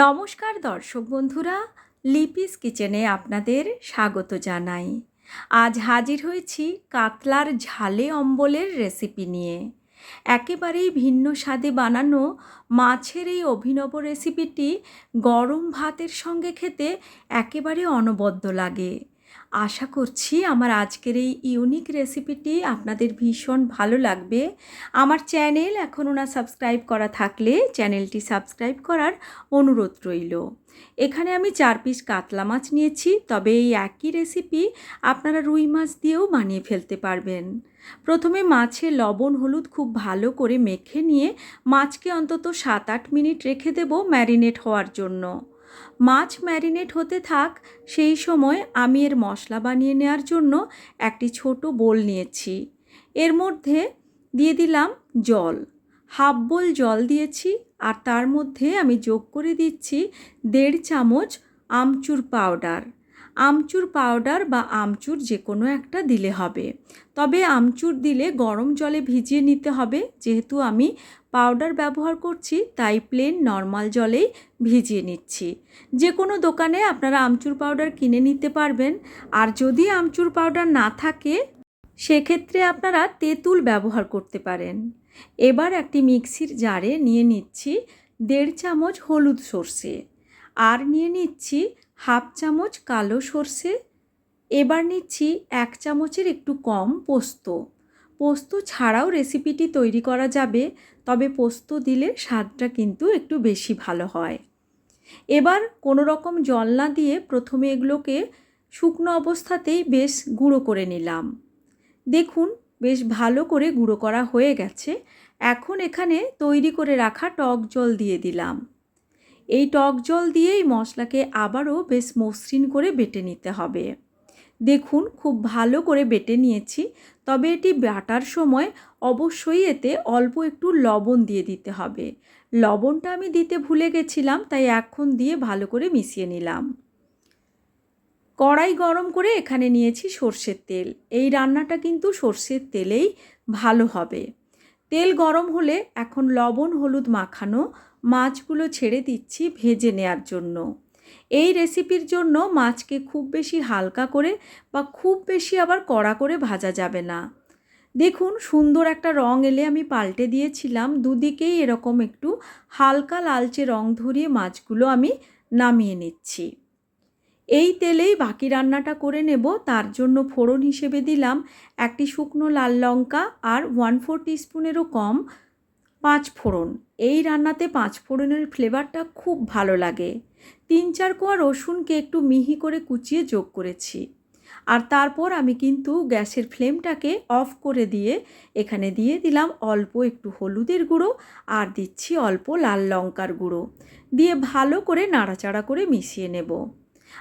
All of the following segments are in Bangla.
নমস্কার দর্শক বন্ধুরা, লিপিস কিচেনে আপনাদের স্বাগত জানাই। আজ হাজির হয়েছি কাতলার ঝালে অম্বলের রেসিপি নিয়ে। একেবারেই ভিন্ন স্বাদে বানানো মাছের এই অভিনব রেসিপিটি গরম ভাতের সঙ্গে খেতে একেবারে অনবদ্য লাগে। আশা করছি আমার আজকের এই ইউনিক রেসিপিটি আপনাদের ভীষণ ভালো লাগবে। আমার চ্যানেল এখনও না সাবস্ক্রাইব করা থাকলে চ্যানেলটি সাবস্ক্রাইব করার অনুরোধ রইল। এখানে আমি চার পিস কাতলা মাছ নিয়েছি, তবে এই একই রেসিপি আপনারা রুই মাছ দিয়েও বানিয়ে ফেলতে পারবেন। প্রথমে মাছে লবণ, হলুদ খুব ভালো করে মেখে নিয়ে মাছকে অন্তত সাত আট মিনিট রেখে দেব ম্যারিনেট হওয়ার জন্য। মাছ ম্যারিনেট হতে থাক, সেই সময় আমি এর মশলা বানিয়ে নেওয়ার জন্য একটি ছোট বোল নিয়েছি। এর মধ্যে দিয়ে দিলাম জল। হাফ বোল জল দিয়েছি আর তার মধ্যে আমি যোগ করে দিচ্ছি দেড় চামচ আমচুর পাউডার। আমচুর পাউডার বা আমচুর যে কোনো একটা দিলে হবে। তবে আমচুর দিলে গরম জলে ভিজিয়ে নিতে হবে। যেহেতু আমি পাউডার ব্যবহার করছি, তাই প্লেন নর্মাল জলেই ভিজিয়ে নিচ্ছি। যে কোনো দোকানে আপনারা আমচুর পাউডার কিনে নিতে পারবেন। আর যদি আমচুর পাউডার না থাকে, সেক্ষেত্রে আপনারা তেঁতুল ব্যবহার করতে পারেন। এবার একটি মিক্সির জারে নিয়ে নিচ্ছি দেড় চামচ হলুদ সর্ষে। আর নিয়ে নিচ্ছি হাফ চামচ কালো সর্ষে, এবার নিচ্ছি এক চামচের একটু কম পোস্ত। পোস্ত ছাড়াও রেসিপিটি তৈরি করা যাবে, তবে পোস্ত দিলে স্বাদটা কিন্তু একটু বেশি ভালো হয়। এবার কোনো রকম জল না দিয়ে প্রথমে এগুলোকে শুকনো অবস্থাতেই বেশ গুঁড়ো করে নিলাম। দেখুন, বেশ ভালো করে গুঁড়ো করা হয়ে গেছে। এখন এখানে তৈরি করে রাখা টক জল দিয়ে দিলাম। এই টক জল দিয়েই মশলাকে আবারও বেশ মসৃণ করে বেটে নিতে হবে। দেখুন, খুব ভালো করে বেটে নিয়েছি, তবে এটি বাটার সময় অবশ্যই এতে অল্প একটু লবণ দিয়ে দিতে হবে। লবণটা আমি দিতে ভুলে গেছিলাম, তাই এখন দিয়ে ভালো করে মিশিয়ে নিলাম। কড়াই গরম করে এখানে নিয়েছি সর্ষের তেল। এই রান্নাটা কিন্তু সর্ষের তেলেই ভালো হবে। তেল গরম হলে এখন লবণ, হলুদ মাখানো মাছগুলো ছেড়ে দিচ্ছি ভেজে নেয়ার জন্য। এই রেসিপির জন্য মাছকে খুব বেশি হালকা করে বা খুব বেশি আবার কড়া করে ভাজা যাবে না। দেখুন, সুন্দর একটা রং এলে আমি পাল্টে দিয়েছিলাম, দুদিকেই এরকম একটু হালকা লালচে রং ধরিয়ে মাছগুলো আমি নামিয়ে নিচ্ছি। এই তেলেই বাকি রান্নাটা করে নেব। তার জন্য ফোড়ন হিসেবে দিলাম একটি শুকনো লাল লঙ্কা আর ওয়ান ফোর টিস্পুনেরও কম পাঁচ ফোড়ন। এই রান্নাতে পাঁচ ফোড়নের ফ্লেভারটা খুব ভালো লাগে। তিন চার কোয়া রসুনকে একটু মিহি করে কুচিয়ে যোগ করেছি। আর তারপর আমি কিন্তু গ্যাসের ফ্লেমটাকে অফ করে দিয়ে এখানে দিয়ে দিলাম অল্প একটু হলুদের গুঁড়ো আর দিচ্ছি অল্প লাল লঙ্কার গুঁড়ো। দিয়ে ভালো করে নাড়াচাড়া করে মিশিয়ে নেব।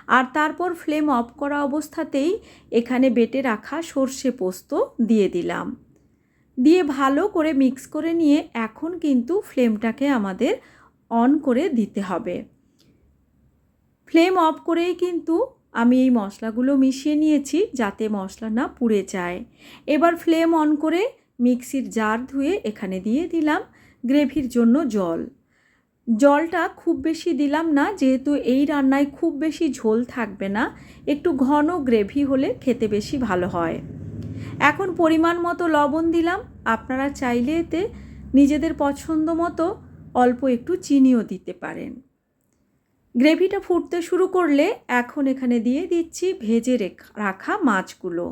আর তারপর ফ্লেম অফ করা অবস্থাতেই এখানে বেটে রাখা সর্ষে পোস্ত দিয়ে দিলাম। দিয়ে ভালো করে মিক্স করে নিয়ে এখন কিন্তু ফ্লেমটাকে আমাদের অন করে দিতে হবে। ফ্লেম অফ করেই কিন্তু আমি এই মশলাগুলো মিশিয়ে নিয়েছি যাতে মশলা না পুড়ে যায়। এবার ফ্লেম অন করে মিক্সির জার ধুয়ে এখানে দিয়ে দিলাম গ্রেভির জন্য জল। জলটা খুব বেশি দিলাম না, যেহেতু এই রান্নায় খুব বেশি ঝোল থাকবে না, একটু ঘন গ্রেভি হলে খেতে বেশি ভালো হয়। এখন পরিমাণ মতো লবণ দিলাম, আপনারা চাইলে এতে নিজেদের পছন্দ মতো অল্প একটু চিনিও দিতে পারেন। গ্রেভিটা ফুটতে শুরু করলে এখন এখানে দিয়ে দিচ্ছি ভেজে রাখা মাছগুলো।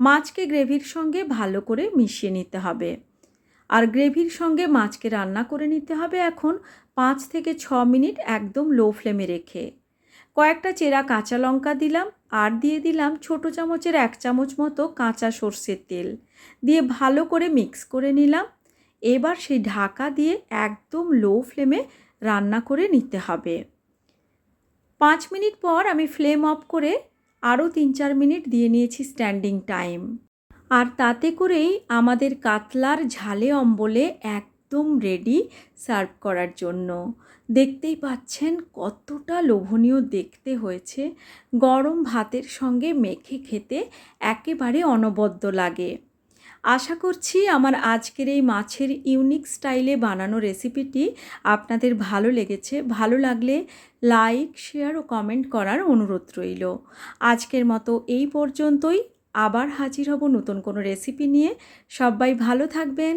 মাছকে গ্রেভির সঙ্গে ভালো করে মিশিয়ে নিতে হবে। আর গ্রেভির সঙ্গে মাছকে রান্না করে নিতে হবে এখন পাঁচ থেকে ছ মিনিট একদম লো ফ্লেমে রেখে। কয়েকটা চেরা কাঁচা লঙ্কা দিলাম, আর দিয়ে দিলাম ছোটো চামচের এক চামচ মতো কাঁচা সর্ষের তেল। দিয়ে ভালো করে মিক্স করে নিলাম। এবার সেই ঢাকা দিয়ে একদম লো ফ্লেমে রান্না করে নিতে হবে। পাঁচ মিনিট পর আমি ফ্লেম অফ করে আরও তিন চার মিনিট দিয়ে নিয়েছি স্ট্যান্ডিং টাইম আর তাতে করেই আমাদের কাতলার ঝালে অম্বলে একদম রেডি সার্ভ করার জন্য। দেখতেই পাচ্ছেন কতটা লোভনীয় দেখতে হয়েছে। গরম ভাতের সঙ্গে মেখে খেতে একেবারে অনবদ্য লাগে। আশা করছি আমার আজকের এই মাছের ইউনিক স্টাইলে বানানো রেসিপিটি আপনাদের ভালো লেগেছে। ভালো লাগলে লাইক শেয়ার ও কমেন্ট করার অনুরোধ রইল। আজকের মতো এই পর্যন্তই। আবার হাজির হব নতুন কোনো রেসিপি নিয়ে। সবাই ভালো থাকবেন।